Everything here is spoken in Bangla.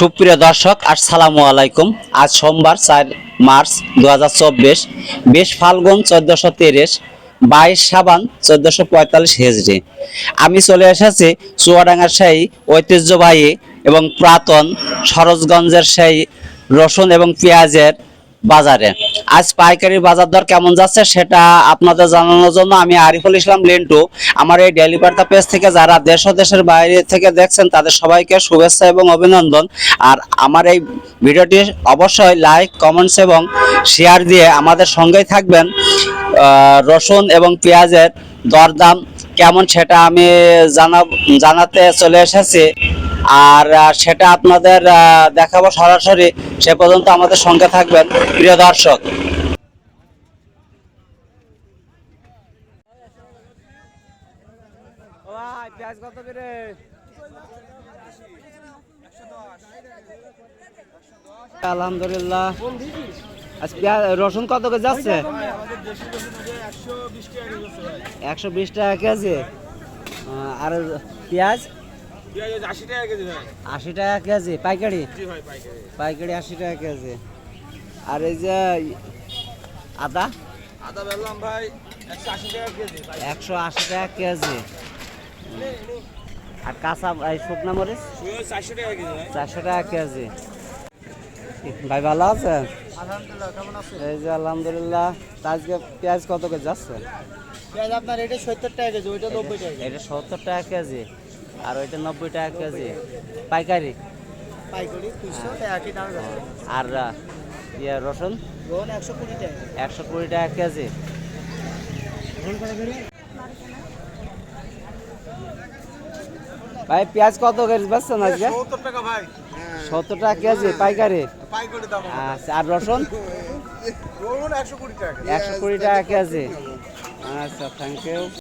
সুপ্রিয় দর্শক, আসসালামু আলাইকুম। আজ সোমবার চার মার্চ দু হাজার চব্বিশ বেশ ফাল্গুন চোদ্দশো তিরিশ, বাইশ সাবান চোদ্দশো পঁয়তাল্লিশ হেজরি। আমি চলে এসেছি চুয়াডাঙ্গার সেই ঐতিহ্যবাহী এবং প্রাতন সরোজগঞ্জের সেই রসুন এবং পেঁয়াজের বাজারে। আজ পাইকারি বাজার দর কেমন যাচ্ছে সেটা আপনাদের জানানোর জন্য আমি আরিফুল ইসলাম লিন্টু। আমার এই ডেলি বার্তা পেজ থেকে যারা দেশ ও দেশের বাইরে থেকে দেখছেন, তাদের সবাইকে শুভেচ্ছা এবং অভিনন্দন। আর আমার এই ভিডিওটি অবশ্যই লাইক কমেন্টস এবং শেয়ার দিয়ে আমাদের সঙ্গেই থাকবেন। রসুন এবং পেঁয়াজের দরদাম কেমন সেটা আমি জানা জানাতে চলে এসেছি। আর সেটা আপনাদের দেখাবো সরাসরি, সে পর্যন্ত আমাদের সঙ্গে থাকবেন, প্রিয় দর্শক। আলহামদুলিল্লাহ। পেঁয়াজ, রসুন কত করে যাচ্ছে একশো বিশ টাকা কেজি। আর পেঁয়াজ? আশি টাকা কেজি আশি টাকা কেজি পাইকারি? পাইকারি। পাইকারি আশি টাকা কেজি। আর এই যে আদা? আদা বেললাম ভাই একশো আশি টাকা কেজি কেজি। আর কাঁচা এই শুকনা মরিচ? চারশো টাকা কেজি ভাই। চারশো টাকা কেজি। ভাই ভালো আছে আলহামদুলিল্লাহ কেমন আছে এই যে আলহামদুলিল্লাহ আজকে পেঁয়াজ কত করে যাচ্ছে পেঁয়াজ আপনার এটা সত্তর টাকা কেজি ওইটা নব্বই টাকা এটা সত্তর টাকা কেজি। আর ওইটা নব্বই টাকা কেজি। পাইকারি। আর ইয়ে রসুন? একশো কুড়ি টাকা একশো কুড়ি টাকা কেজি। ভাই পেঁয়াজ কত কেজি বেচছেন আজকে? সত্তর টাকা সত্তর টাকা কেজি পাইকারি? পাইকারি আচ্ছা আর রসুন? একশো কুড়ি টাকা। কেজি। আচ্ছা থ্যাংক ইউ